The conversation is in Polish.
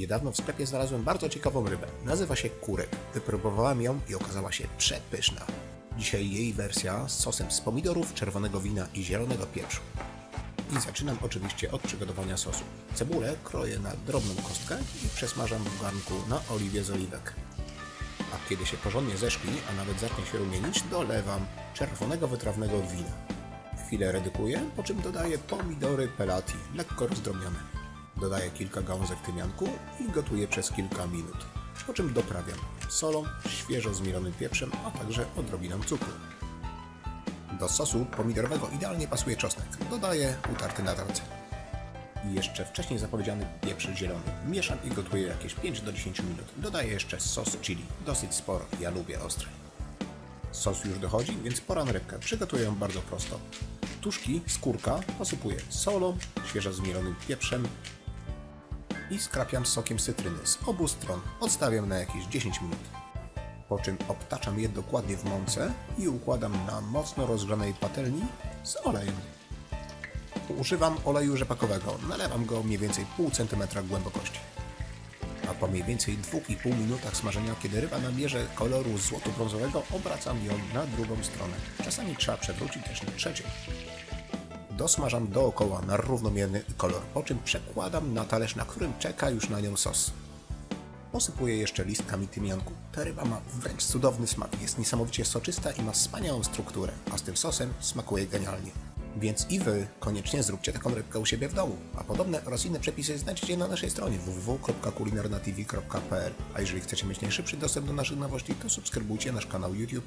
Niedawno w sklepie znalazłem bardzo ciekawą rybę. Nazywa się kurek. Wypróbowałem ją i okazała się przepyszna. Dzisiaj jej wersja z sosem z pomidorów, czerwonego wina i zielonego pieprzu. I zaczynam oczywiście od przygotowania sosu. Cebulę kroję na drobną kostkę i przesmażam w garnku na oliwie z oliwek. A kiedy się porządnie zeszkli, a nawet zacznie się rumienić, dolewam czerwonego wytrawnego wina. Chwilę redykuję, po czym dodaję pomidory pelati, lekko rozdrobnione. Dodaję kilka gałązek tymianku i gotuję przez kilka minut. Po czym doprawiam solą, świeżo zmielonym pieprzem, a także odrobiną cukru. Do sosu pomidorowego idealnie pasuje czosnek. Dodaję utarty na tarce. I jeszcze wcześniej zapowiedziany pieprz zielony. Mieszam i gotuję jakieś 5 do 10 minut. Dodaję jeszcze sos chili. Dosyć sporo, ja lubię ostry. Sos już dochodzi, więc pora na rybkę. Przygotuję ją bardzo prosto. Tuszki, skórka posypuję solą, świeżo zmielonym pieprzem i skrapiam sokiem cytryny z obu stron. Odstawiam na jakieś 10 minut. Po czym obtaczam je dokładnie w mące i układam na mocno rozgrzanej patelni z olejem. Używam oleju rzepakowego. Nalewam go mniej więcej pół centymetra głębokości. A po mniej więcej 2,5 minutach smażenia, kiedy ryba nabierze koloru złoto-brązowego, obracam ją na drugą stronę. Czasami trzeba przewrócić też na trzecią. Dosmażam dookoła na równomierny kolor, po czym przekładam na talerz, na którym czeka już na nią sos. Posypuję jeszcze listkami tymianku. Ta ryba ma wręcz cudowny smak, jest niesamowicie soczysta i ma wspaniałą strukturę, a z tym sosem smakuje genialnie. Więc i Wy koniecznie zróbcie taką rybkę u siebie w domu, a podobne oraz inne przepisy znajdziecie na naszej stronie www.kulinarnatv.pl A jeżeli chcecie mieć najszybszy dostęp do naszych nowości, to subskrybujcie nasz kanał YouTube